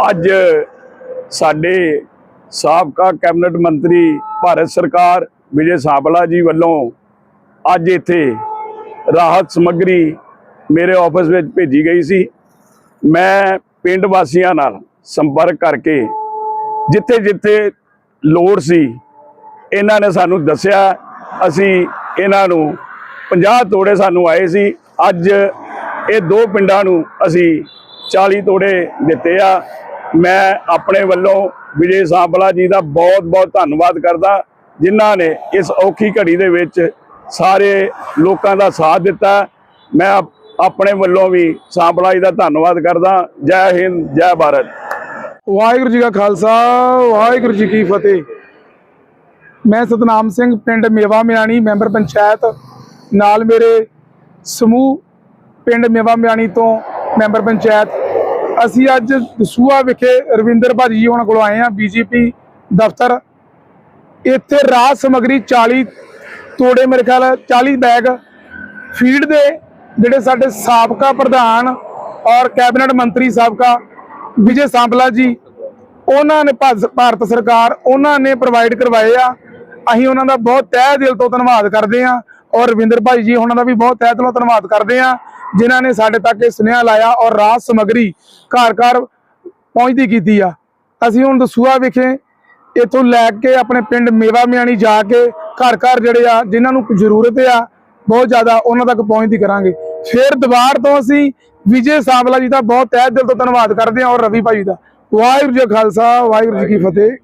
ਅੱਜ ਸਾਡੇ ਸਾਬਕਾ ਕੈਬਨਿਟ ਮੰਤਰੀ ਭਾਰਤ ਸਰਕਾਰ ਵਿਜੇ ਸਾਂਪਲਾ ਜੀ ਵੱਲੋਂ ਅੱਜ ਇੱਥੇ ਰਾਹਤ ਸਮੱਗਰੀ ਮੇਰੇ ਆਫਿਸ ਵਿੱਚ ਭੇਜੀ ਗਈ ਸੀ। ਮੈਂ ਪਿੰਡ ਵਾਸੀਆਂ ਨਾਲ ਸੰਪਰਕ ਕਰਕੇ ਜਿੱਥੇ ਜਿੱਥੇ ਲੋੜ ਸੀ, ਇਹਨਾਂ ਨੇ ਸਾਨੂੰ ਦੱਸਿਆ। ਅਸੀਂ ਇਹਨਾਂ ਨੂੰ 50 ਤੋੜੇ ਸਾਨੂੰ ਆਏ ਸੀ। ਅੱਜ ਇਹ ਦੋ ਪਿੰਡਾਂ ਨੂੰ ਅਸੀਂ 40 ਤੋੜੇ ਦਿੱਤੇ ਆ। ਮੈਂ ਆਪਣੇ ਵੱਲੋਂ ਵਿਜੇ ਸਾਂਪਲਾ ਜੀ ਦਾ ਬਹੁਤ ਬਹੁਤ ਧੰਨਵਾਦ ਕਰਦਾ, ਜਿਨ੍ਹਾਂ ਨੇ ਇਸ ਔਖੀ ਘੜੀ ਦੇ ਵਿੱਚ ਸਾਰੇ ਲੋਕਾਂ ਦਾ ਸਾਥ ਦਿੱਤਾ। ਮੈਂ ਆਪ- ਆਪਣੇ ਵੱਲੋਂ ਵੀ ਸਾਂਪਲਾ ਜੀ ਦਾ ਧੰਨਵਾਦ ਕਰਦਾ। ਜੈ ਹਿੰਦ, ਜੈ ਭਾਰਤ। ਵਾਹਿਗੁਰੂ ਜੀ ਕਾ ਖਾਲਸਾ, ਵਾਹਿਗੁਰੂ ਜੀ ਕੀ ਫਤਿਹ। ਮੈਂ ਸਤਨਾਮ ਸਿੰਘ, ਪਿੰਡ ਮੇਵਾ ਮਿਆਣੀ, ਮੈਂਬਰ ਪੰਚਾਇਤ। ਨਾਲ ਮੇਰੇ ਸਮੂਹ, ਪਿੰਡ ਮੇਵਾ ਮਿਆਣੀ ਤੋਂ ਮੈਂਬਰ ਪੰਚਾਇਤ ਅਸੀਂ ਅੱਜ ਦਸੂਆ ਵਿਖੇ ਰਵਿੰਦਰ ਭਾਜੀ ਉਹਨਾਂ ਕੋਲ ਆਏ ਆ ਬੀਜੇਪੀ ਦਫ਼ਤਰ। ਇੱਥੇ ਰਾਜ ਸਮਗਰੀ 40 ਤੋੜੇ ਮੇਰੇ ਖਿਆਲ 40 ਬੈਗ ਫੀਡ ਦੇ, ਜਿਹੜੇ ਸਾਡੇ ਸਾਬਕਾ ਪ੍ਰਧਾਨ ਔਰ ਕੈਬਨਿਟ ਮੰਤਰੀ ਸਾਬਕਾ ਵਿਜੇ ਸਾਂਪਲਾ ਜੀ, ਉਹਨਾਂ ਨੇ ਭਾਜ- ਭਾਰਤ ਸਰਕਾਰ ਉਹਨਾਂ ਨੇ ਪ੍ਰੋਵਾਈਡ ਕਰਵਾਏ ਆ। ਅਸੀਂ ਉਹਨਾਂ ਦਾ ਬਹੁਤ ਤਹਿ ਦਿਲ ਤੋਂ ਧੰਨਵਾਦ ਕਰਦੇ ਆ ਔਰ ਰਵਿੰਦਰ ਭਾਈ ਜੀ ਉਹਨਾਂ ਦਾ ਵੀ ਬਹੁਤ ਤਹਿ ਦਿਲੋਂ ਧੰਨਵਾਦ ਕਰਦੇ ਆ ਜਿਨ੍ਹਾਂ ਨੇ ਸਾਡੇ ਤੱਕ ਇਹ ਸੁਨੇਹਾ ਲਾਇਆ ਔਰ ਰਾਜ ਸਮਗਰੀ ਘਰ ਘਰ ਪਹੁੰਚਦੀ ਕੀਤੀ ਆ। ਅਸੀਂ ਹੁਣ ਦਸੂਆ ਵਿਖੇ ਇੱਥੋਂ ਲੈ ਕੇ ਆਪਣੇ ਪਿੰਡ ਮੇਵਾ ਮਿਆਣੀ ਜਾ ਕੇ ਘਰ ਘਰ ਜਿਹੜੇ ਆ ਜਿਨ੍ਹਾਂ ਨੂੰ ਜ਼ਰੂਰਤ ਆ ਬਹੁਤ ਜ਼ਿਆਦਾ ਉਹਨਾਂ ਤੱਕ ਪਹੁੰਚਦੀ ਕਰਾਂਗੇ। ਫਿਰ ਦੁਬਾਰ ਤੋਂ ਅਸੀਂ ਵਿਜੇ ਸਾਂਵਲਾ ਜੀ ਦਾ ਬਹੁਤ ਤਹਿ ਦਿਲ ਤੋਂ ਧੰਨਵਾਦ ਕਰਦੇ ਹਾਂ ਔਰ ਰਵੀ ਭਾਈ ਦਾ। ਵਾਹਿਗੁਰੂ ਜੀ ਖਾਲਸਾ ਵਾਹਿਗੁਰੂ ਜੀ ਕੀ ਫਤਿਹ।